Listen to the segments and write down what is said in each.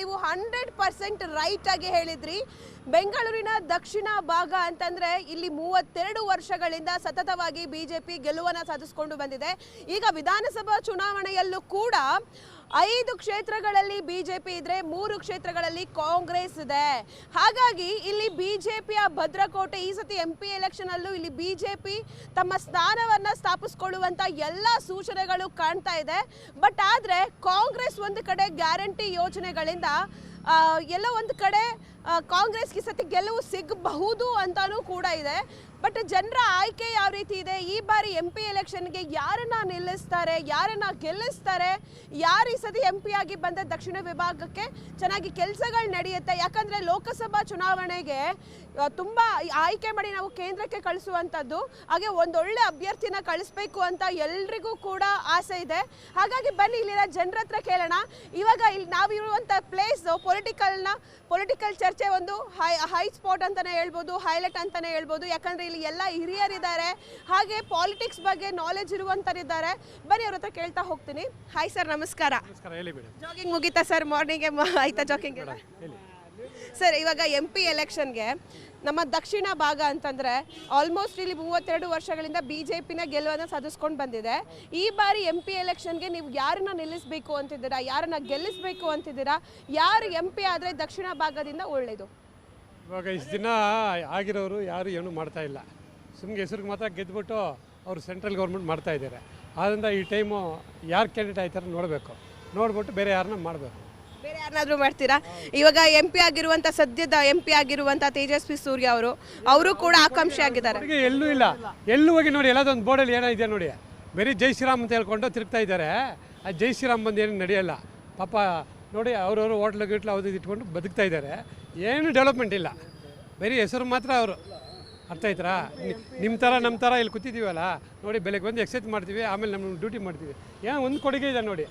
ನೀವು hundred percent right ಆಗಿ ಹೇಳಿದ್ರಿ. ಬೆಂಗಳೂರಿನ ದಕ್ಷಿಣ ಭಾಗ ಅಂತಂದ್ರೆ ಇಲ್ಲಿ ಮೂವತ್ತೆರಡು ವರ್ಷಗಳಿಂದ ಸತತವಾಗಿ ಬಿಜೆಪಿ ಗೆಲುವನ್ನ ಸಾಧಿಸಿಕೊಂಡು ಬಂದಿದೆ. ಈಗ ವಿಧಾನಸಭಾ ಚುನಾವಣೆಯಲ್ಲೂ ಕೂಡ ಐದು ಕ್ಷೇತ್ರಗಳಲ್ಲಿ ಬಿಜೆಪಿ ಇದ್ರೆ ಮೂರು ಕ್ಷೇತ್ರಗಳಲ್ಲಿ ಕಾಂಗ್ರೆಸ್ ಇದೆ. ಹಾಗಾಗಿ ಇಲ್ಲಿ ಬಿಜೆಪಿಯ ಭದ್ರಕೋಟೆ, ಈ ಸತಿ ಎಂ ಪಿ ಎಲೆಕ್ಷನ್ ಅಲ್ಲೂ ಇಲ್ಲಿ ಬಿಜೆಪಿ ತಮ್ಮ ಸ್ಥಾನವನ್ನ ಸ್ಥಾಪಿಸಿಕೊಳ್ಳುವಂತ ಎಲ್ಲ ಸೂಚನೆಗಳು ಕಾಣ್ತಾ ಇದೆ. ಬಟ್ ಆದ್ರೆ ಕಾಂಗ್ರೆಸ್ ಒಂದು ಕಡೆ ಗ್ಯಾರಂಟಿ ಯೋಜನೆಗಳಿಂದ ಎಲ್ಲೋ ಒಂದು ಕಡೆ ಕಾಂಗ್ರೆಸ್ಗೆ ಸತಿ ಗೆಲುವು ಸಿಗಬಹುದು ಅಂತಾನೂ ಕೂಡ ಇದೆ. ಬಟ್ ಜನರ ಆಯ್ಕೆ ಯಾವ ರೀತಿ ಇದೆ? ಈ ಬಾರಿ ಎಂ ಪಿ ಎಲೆಕ್ಷನ್ಗೆ ಯಾರನ್ನ ನಿಲ್ಲಿಸ್ತಾರೆ? ಯಾರನ್ನ ಗೆಲ್ಲಿಸ್ತಾರೆ? ಯಾರು ಈ ಸತಿ ಎಂ ಆಗಿ ಬಂದ ದಕ್ಷಿಣ ವಿಭಾಗಕ್ಕೆ? ಚೆನ್ನಾಗಿ ಕೆಲಸಗಳು ನಡೆಯುತ್ತೆ. ಯಾಕಂದ್ರೆ ಲೋಕಸಭಾ ಚುನಾವಣೆಗೆ ತುಂಬ ಆಯ್ಕೆ ಮಾಡಿ ನಾವು ಕೇಂದ್ರಕ್ಕೆ ಕಳಿಸುವಂಥದ್ದು ಹಾಗೆ ಒಂದೊಳ್ಳೆ ಅಭ್ಯರ್ಥಿನ ಕಳಿಸ್ಬೇಕು ಅಂತ ಎಲ್ರಿಗೂ ಕೂಡ ಆಸೆ ಇದೆ. ಹಾಗಾಗಿ ಬನ್ನಿ ಇಲ್ಲಿನ ಜನರ ಹತ್ರ ಕೇಳೋಣ. ಇವಾಗ ಇಲ್ಲಿ ನಾವಿರುವಂಥ ಪ್ಲೇಸ್ ಪೊಲಿಟಿಕಲ್ನ ಪೊಲಿಟಿಕಲ್ ಚರ್ಚೆ ಒಂದು ಹೈ ಹೈ ಸ್ಪಾಟ್ ಅಂತಾನೆ ಹೇಳ್ಬೋದು ಹೈಲೈಟ್ ಅಂತಾನೆ ಹೇಳ್ಬೋದು. ಯಾಕಂದ್ರೆ ಇಲ್ಲಿ ಎಲ್ಲ ಹಿರಿಯರಿದ್ದಾರೆ. ಹಾಗೆ ಪಾಲಿಟಿಕ್ಸ್ ಬಗ್ಗೆ ನಾಲೆಜ್ ಇರುವಂತರಿದ್ದಾರೆ. ಬನ್ನಿ ಅವ್ರ ಹತ್ರ ಕೇಳ್ತಾ ಹೋಗ್ತೀನಿ. ಹಾಯ್ ಸರ್ ನಮಸ್ಕಾರ. ಜಾಗಿಂಗ್ ಮುಗೀತಾ ಸರ್ ಮಾರ್ನಿಂಗ್ ಆಯ್ತಾ ಜಾಗಿಂಗ್ ಎಲ್ಲ ಸರ್, ಇವಾಗ ಎಂ ಪಿ ಎಲೆಕ್ಷನ್ಗೆ ನಮ್ಮ ದಕ್ಷಿಣ ಭಾಗ ಅಂತಂದ್ರೆ ಆಲ್ಮೋಸ್ಟ್ ಇಲ್ಲಿ ಮೂವತ್ತೆರಡು ವರ್ಷಗಳಿಂದ ಬಿ ಜೆ ಪಿನ ಗೆಲುವನ್ನು ಸಾಧಿಸ್ಕೊಂಡು ಬಂದಿದೆ. ಈ ಬಾರಿ ಎಂ ಪಿ ಎಲೆಕ್ಷನ್ಗೆ ನೀವು ಯಾರನ್ನ ನಿಲ್ಲಿಸಬೇಕು ಅಂತಿದ್ದೀರಾ? ಯಾರನ್ನ ಗೆಲ್ಲಿಸಬೇಕು ಅಂತಿದ್ದೀರಾ? ಯಾರು ಎಂ ಪಿ ಆದರೆ ದಕ್ಷಿಣ ಭಾಗದಿಂದ ಒಳ್ಳೆಯದು? ಇವಾಗ ಇಷ್ಟು ದಿನ ಆಗಿರೋರು ಯಾರು ಏನೂ ಮಾಡ್ತಾ ಇಲ್ಲ. ಸುಮ್ಮನೆ ಹೆಸರಿಗೆ ಮಾತ್ರ ಗೆದ್ದುಬಿಟ್ಟು ಅವರು ಸೆಂಟ್ರಲ್ ಗೌರ್ಮೆಂಟ್ ಮಾಡ್ತಾ ಇದ್ದಾರೆ. ಆದ್ದರಿಂದ ಈ ಟೈಮು ಯಾರು ಕ್ಯಾಂಡಿಡೇಟ್ ಆಯ್ತಾರೆ ನೋಡಬೇಕು. ನೋಡ್ಬಿಟ್ಟು ಬೇರೆ ಯಾರನ್ನ ಮಾಡಬೇಕು. ಬೇರೆ ಯಾರನ್ನಾದ್ರೂ ಮಾಡ್ತೀರಾ? ಇವಾಗ ಎಂ ಪಿ ಆಗಿರುವಂತ, ಸದ್ಯದ ಎಂ ಪಿ ಆಗಿರುವಂತ ತೇಜಸ್ವಿ ಸೂರ್ಯ ಅವರು ಅವರು ಕೂಡ ಆಕಾಂಕ್ಷಿ ಆಗಿದ್ದಾರೆ. ಎಲ್ಲೂ ಇಲ್ಲ. ಎಲ್ಲೂ ಹೋಗಿ ನೋಡಿ, ಎಲ್ಲದೊಂದು ಬೋರ್ಡಲ್ಲಿ ಏನೋ ಇದೆ ನೋಡಿ. ಬರೀ ಜೈ ಶ್ರೀರಾಮ್ ಅಂತ ಹೇಳ್ಕೊಂಡು ತಿರುಗ್ತಾ ಇದ್ದಾರೆ. ಆ ಜೈ ಶ್ರೀರಾಮ್ ಬಂದು ಏನು ನಡೆಯಲ್ಲ. ಪಾಪ ನೋಡಿ, ಅವರವರು ಹೋಟ್ಲು ಗಿಟ್ಲು ಅದು ಇಟ್ಕೊಂಡು ಬದುಕ್ತಾ ಇದ್ದಾರೆ. ಏನು ಡೆವಲಪ್ಮೆಂಟ್ ಇಲ್ಲ. ಬರೀ ಹೆಸರು ಮಾತ್ರ ಅವರು. ಅರ್ಥ ಆಯ್ತಾ ನಿಮ್ಮ ಥರ ನಮ್ಮ ಥರ ಇಲ್ಲಿ ಕೂತಿದ್ದೀವಲ್ಲ. ನೋಡಿ, ಬೆಳಗ್ಗೆ ಬಂದು ಎಕ್ಸೈಸ್ ಮಾಡ್ತೀವಿ, ಆಮೇಲೆ ನಮ್ಮ ಡ್ಯೂಟಿ ಮಾಡ್ತೀವಿ. ಏನೋ ಒಂದು ಕೊಡುಗೆ ಇದೆ ನೋಡಿ.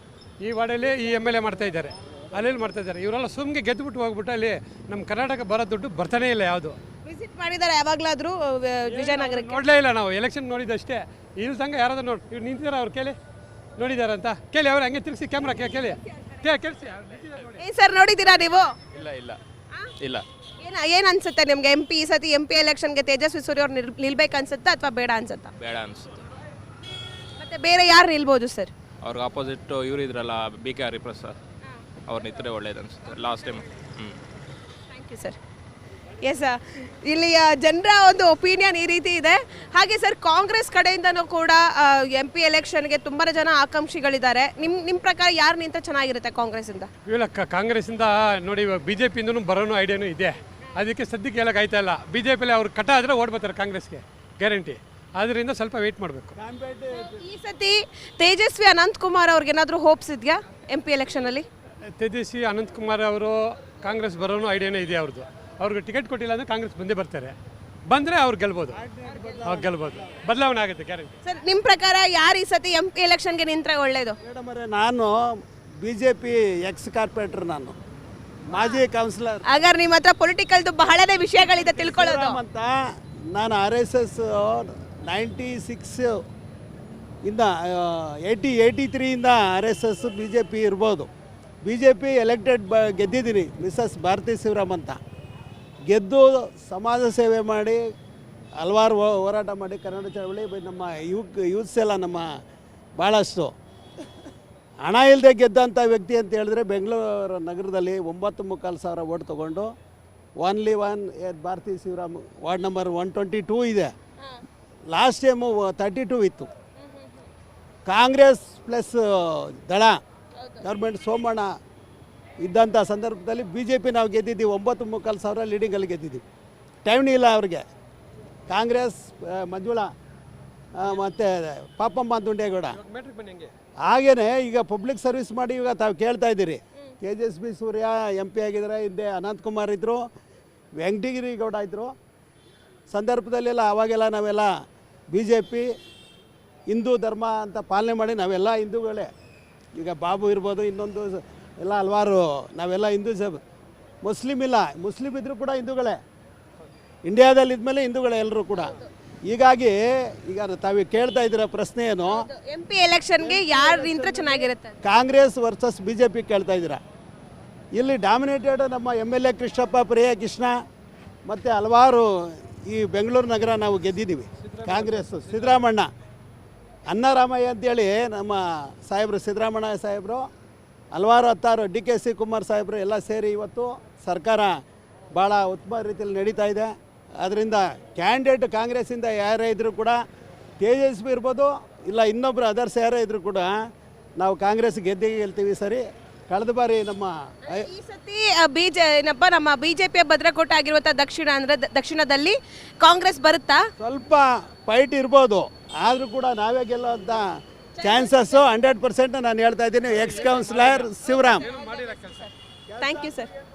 ಈ ವಾರ್ಡಲ್ಲಿ ಈ ಎಂ ಎಲ್ ಎ ಮಾಡ್ತಾ ಇದ್ದಾರೆ. ಅಲ್ಲೆಲ್ಲಿ ಮಾಡ್ತಾ ಇದ್ದಾರೆ. ಇವರೆಲ್ಲ ಸುಮ್ಮನೆ ಗೆದ್ದುಬಿಟ್ಟು ಹೋಗ್ಬಿಟ್ಟು ಅಲ್ಲಿ ನಮ್ಮ ಕರ್ನಾಟಕ ಬರೋ ದುಡ್ಡು ಬರ್ತಾನೆ ಇಲ್ಲ ಯಾವುದು. ವಿಸಿಟ್ ಮಾಡಿದ್ದಾರೆ ಯಾವಾಗಲಾದರೂ ವಿಜಯನಗರಕ್ಕೆ? ನೋಡಲೇ ಇಲ್ಲ ನಾವು ಎಲೆಕ್ಷನ್ ನೋಡಿದಷ್ಟೇ. ಇಲ್ಲಿ ತನಕ ಯಾರಾದ್ರೂ ನೋಡಿ ಇವ್ರು ನಿಂತಿದ್ದಾರೆ ಅವ್ರು ಕೇಳಿ? ನೋಡಿದಾರಂತ? ಕೇಳಿ ಅವ್ರು ಹಂಗೆ ತಿರ್ಗಿಸಿ ಕ್ಯಾಮ್ರಾ ಕೇಳಿ. ಕೇಳಿಸಿ ಏ ಸರ್ ನೋಡಿದ್ದೀರಾ ನೀವು? ಇಲ್ಲ ಇಲ್ಲ. ಇಲ್ಲ. ಏನ ಏನ್ ಅನ್ಸುತ್ತೆ ನಿಮ್ಗೆ? ಎಂ ಪಿ ಈ ಸತಿ ಎಂ ಪಿ ಎಲೆಕ್ಷನ್ಗೆ ತೇಜಸ್ವಿ ಸೂರ್ಯ ಅವ್ರು ನಿಲ್ ನಿಲ್ಬೇಕು ಅನ್ಸುತ್ತಾ ಅಥವಾ ಬೇಡ ಅನ್ಸುತ್ತಾ? ಬೇಡ ಅನ್ಸುತ್ತೆ. ಮತ್ತೆ ಬೇರೆ ಯಾರು ನಿಲ್ಬೋದು ಸರ್? ಅವ್ರಿಗೆ ಆಪೋಸಿಟ್ ಇವ್ರು ಇದ್ರಲ್ಲ ಬಿ ಕೆ ಹರಿಪ್ರಸಾದ್ ಅವ್ರು ನಿಂತರೆ ಒಳ್ಳೇದು ಅನಿಸುತ್ತೆ. ಲಾಸ್ಟ್ ಟೈಮ್ ಹ್ಞೂ ಥ್ಯಾಂಕ್ ಯು ಸರ್ ಎಸ್ ಇಲ್ಲಿಯ ಜನರ ಒಂದು ಒಪಿನಿಯನ್ ಈ ರೀತಿ ಇದೆ. ಹಾಗೆ ಸರ್ ಕಾಂಗ್ರೆಸ್ ಕಡೆಯಿಂದನೂ ಕೂಡ ಎಂ ಪಿ ಎಲೆಕ್ಷನ್ಗೆ ತುಂಬಾ ಜನ ಆಕಾಂಕ್ಷಿಗಳಿದ್ದಾರೆ. ನಿಮ್ಮ ನಿಮ್ಮ ಪ್ರಕಾರ ಯಾರು ನಿಂತ ಚೆನ್ನಾಗಿರುತ್ತೆ ಕಾಂಗ್ರೆಸ್ಸಿಂದ? ಕ- ಕಾಂಗ್ರೆಸ್ಸಿಂದ ನೋಡಿ ಇವಾಗ ಬಿ ಜೆ ಪಿಯಿಂದನೂ ಬರೋನು ಐಡಿಯಾನು ಇದೆ. ಅದಕ್ಕೆ ಸದ್ಯಕ್ಕೆ ಹೇಳಕ್ಕೆ ಆಯ್ತಾ ಇಲ್ಲ. ಬಿ ಜೆ ಪಿಲಿ ಅವ್ರು ಕಟ್ಟ ಆದರೆ ಓಡ್ಬತ್ತಾರೆ ಕಾಂಗ್ರೆಸ್ಗೆ ಗ್ಯಾರಂಟಿ. ಆದ್ದರಿಂದ ಸ್ವಲ್ಪ ವೆಯ್ಟ್ ಮಾಡಬೇಕು. ಈ ಸತಿ ತೇಜಸ್ವಿ ಅನಂತ್ ಕುಮಾರ್ ಅವ್ರಿಗೆ ಏನಾದರೂ ಹೋಪ್ಸ್ ಇದೆಯಾ ಎಂ ಪಿ ಎಲೆಕ್ಷನಲ್ಲಿ ತೇಜಸ್ವಿ ಅನಂತಕುಮಾರ್ ಅವರು ಕಾಂಗ್ರೆಸ್ ಬರೋನು ಐಡಿಯಾನೇ ಇದೆ ಅವ್ರದ್ದು. ಅವ್ರಿಗೆ ಟಿಕೆಟ್ ಕೊಟ್ಟಿಲ್ಲ ಅಂದರೆ ಕಾಂಗ್ರೆಸ್ ಬಂದೇ ಬರ್ತಾರೆ. ಬಂದರೆ ಅವ್ರು ಗೆಲ್ಬೋದು. ಅವ್ರು ಗೆಲ್ಬೋದು. ಬದಲಾವಣೆ ಆಗುತ್ತೆ ಗ್ಯಾರಂಟಿ. ಸರ್ ನಿಮ್ಮ ಪ್ರಕಾರ ಯಾರು ಈ ಸತಿ ಎಂ ಪಿ ಎಲೆಕ್ಷನ್ಗೆ ನಿಂತರೆ ಒಳ್ಳೆಯದು ಮೇಡಮ್ ಅವರೇ ನಾನು B J P ex corporator ನಾನು. ಮಾಜಿ ಕೌನ್ಸಿಲರ್ ಹಾಗಾದ್ರೆ ನಿಮ್ಮ ಹತ್ರ ಪೊಲಿಟಿಕಲ್ದು ಬಹಳನೇ ವಿಷಯಗಳಿದೆ ತಿಳ್ಕೊಳ್ಳೋದು. ಅಂತ ನಾನು R S S ninety six ಇಂದ eighty eighty ತ್ರೀಯಿಂದ R S S B J P ಇರ್ಬೋದು. ಬಿ ಜೆ ಪಿ ಎಲೆಕ್ಟೆಡ್ ಬ ಗೆದ್ದಿದ್ದೀನಿ ಮಿಸಸ್ ಭಾರತಿ ಶಿವರಾಮ್ ಅಂತ. ಗೆದ್ದು ಸಮಾಜ ಸೇವೆ ಮಾಡಿ ಹಲವಾರು ಹೋರಾಟ ಮಾಡಿ ಕನ್ನಡ ಚಳವಳಿ ನಮ್ಮ ಯುಕ್ ಯೂತ್ಸ್ ಎಲ್ಲ ನಮ್ಮ ಭಾಳಷ್ಟು ಹಣ ಇಲ್ಲದೆ ಗೆದ್ದಂಥ ವ್ಯಕ್ತಿ ಅಂತ ಹೇಳಿದ್ರೆ ಬೆಂಗಳೂರು ನಗರದಲ್ಲಿ ಒಂಬತ್ತು ಮುಕ್ಕಾಲು ಸಾವಿರ ಓಟ್ ತೊಗೊಂಡು only one Bharati Shivaram ward number one twenty two ಇದೆ ಲಾಸ್ಟ್ ಟೈಮು ತರ್ಟಿ ಟೂ ಇತ್ತು ಕಾಂಗ್ರೆಸ್ ಪ್ಲಸ್ ದಳ ಗೌರ್ಮೆಂಟ್ ಸೋಮಣ್ಣ ಇದ್ದಂಥ ಸಂದರ್ಭದಲ್ಲಿ ಬಿ ಜೆ ಪಿ ನಾವು ಗೆದ್ದಿದ್ದೀವಿ. ಒಂಬತ್ತು ಮುಕ್ಕಾಲು ಸಾವಿರ ಲೀಡಿಂಗಲ್ಲಿ ಗೆದ್ದಿದ್ದೀವಿ. ಟೈಮ್ನೇ ಇಲ್ಲ ಅವ್ರಿಗೆ. ಕಾಂಗ್ರೆಸ್ ಮಂಜುಳ ಮತ್ತು ಪಾಪಮ್ಮ ದುಂಡೇಗೌಡ. ಹಾಗೇ. ಈಗ ಪಬ್ಲಿಕ್ ಸರ್ವಿಸ್ ಮಾಡಿ ಇವಾಗ ತಾವು ಕೇಳ್ತಾ ಇದ್ದೀರಿ. ತೇಜಸ್ವಿ ಸೂರ್ಯ ಎಂ ಪಿ ಆಗಿದ್ದಾರೆ ಹಿಂದೆ ಅನಂತಕುಮಾರ್ ಇದ್ದರು ವೆಂಕಟಗಿರಿ ಗೌಡ ಇದ್ದರು ಸಂದರ್ಭದಲ್ಲೆಲ್ಲ ಅವಾಗೆಲ್ಲ ನಾವೆಲ್ಲ ಬಿ ಜೆ ಪಿ ಹಿಂದೂ ಧರ್ಮ ಅಂತ ಪಾಲನೆ ಮಾಡಿ ನಾವೆಲ್ಲ ಹಿಂದೂಗಳೇ. ಈಗ ಬಾಬು ಇರ್ಬೋದು ಇನ್ನೊಂದು ಎಲ್ಲ ಹಲವಾರು ನಾವೆಲ್ಲ ಹಿಂದೂ ಸಬ್ ಮುಸ್ಲಿಮ್ ಇಲ್ಲ ಮುಸ್ಲಿಮ್ ಇದ್ದರೂ ಕೂಡ ಹಿಂದೂಗಳೇ. ಇಂಡಿಯಾದಲ್ಲಿ ಇದ್ಮೇಲೆ ಹಿಂದೂಗಳೇ ಎಲ್ಲರೂ ಕೂಡ. ಹೀಗಾಗಿ ಈಗ ತಾವು ಕೇಳ್ತಾ ಇದ್ದೀರ ಪ್ರಶ್ನೆ ಏನು? ಎಂ ಪಿ ಎಲೆಕ್ಷನ್ಗೆ ಯಾರು ನಿಂತ್ರೆ ಚೆನ್ನಾಗಿರುತ್ತೆ. Congress versus B J P ಕೇಳ್ತಾ ಇದ್ದೀರಾ. ಇಲ್ಲಿ ಡಾಮಿನೇಟೆಡ್ ನಮ್ಮ M L A Krishnappa Priya Krishna ಮತ್ತು ಹಲವಾರು ಈ ಬೆಂಗಳೂರು ನಗರ ನಾವು ಗೆದ್ದಿದ್ದೀವಿ. ಕಾಂಗ್ರೆಸ್ ಸಿದ್ದರಾಮಣ್ಣ ಅನ್ನರಾಮಯ್ಯ ಅಂತೇಳಿ ನಮ್ಮ ಸಾಹೇಬರು ಸಿದ್ದರಾಮಯ್ಯ ಸಾಹೇಬರು ಹಲವಾರು ಹತ್ತಾರು ಡಿ ಕೆ ಸಿ ಕುಮಾರ್ ಸಾಹೇಬರು ಎಲ್ಲ ಸೇರಿ ಇವತ್ತು ಸರ್ಕಾರ ಭಾಳ ಉತ್ತಮ ರೀತಿಯಲ್ಲಿ ನಡೀತಾ ಇದೆ. ಅದರಿಂದ ಕ್ಯಾಂಡಿಡೇಟ್ ಕಾಂಗ್ರೆಸ್ಸಿಂದ ಯಾರೇ ಇದ್ದರೂ ಕೂಡ ತೇಜಸ್ವಿ ಇರ್ಬೋದು ಇಲ್ಲ ಇನ್ನೊಬ್ಬರು ಅದರ್ಸ್ ಯಾರೇ ಇದ್ದರೂ ಕೂಡ ನಾವು ಕಾಂಗ್ರೆಸ್ ಗೆದ್ದೇ ಗೆಲ್ತೀವಿ ಸರಿ. ಕಳೆದ ಬಾರಿ ನಮ್ಮ ಈ ಸತಿ ಬಿಜೆ ಏನಪ್ಪ ನಮ್ಮ ಬಿಜೆಪಿಯ ಭದ್ರಕೋಟೆ ಆಗಿರುವಂತ ದಕ್ಷಿಣ ಅಂದ್ರೆ ದಕ್ಷಿಣದಲ್ಲಿ ಕಾಂಗ್ರೆಸ್ ಬರುತ್ತಾ? ಸ್ವಲ್ಪ ಫೈಟ್ ಇರ್ಬೋದು. ಆದರೂ ಕೂಡ ನಾವೇ ಗೆಲ್ಲುವಂಥ ಚಾನ್ಸಸ್ಸು ಹಂಡ್ರೆಡ್ ಪರ್ಸೆಂಟ್ ನಾನು ಹೇಳ್ತಾ ಇದ್ದೀನಿ. Ex councillor Shivaram. Thank you sir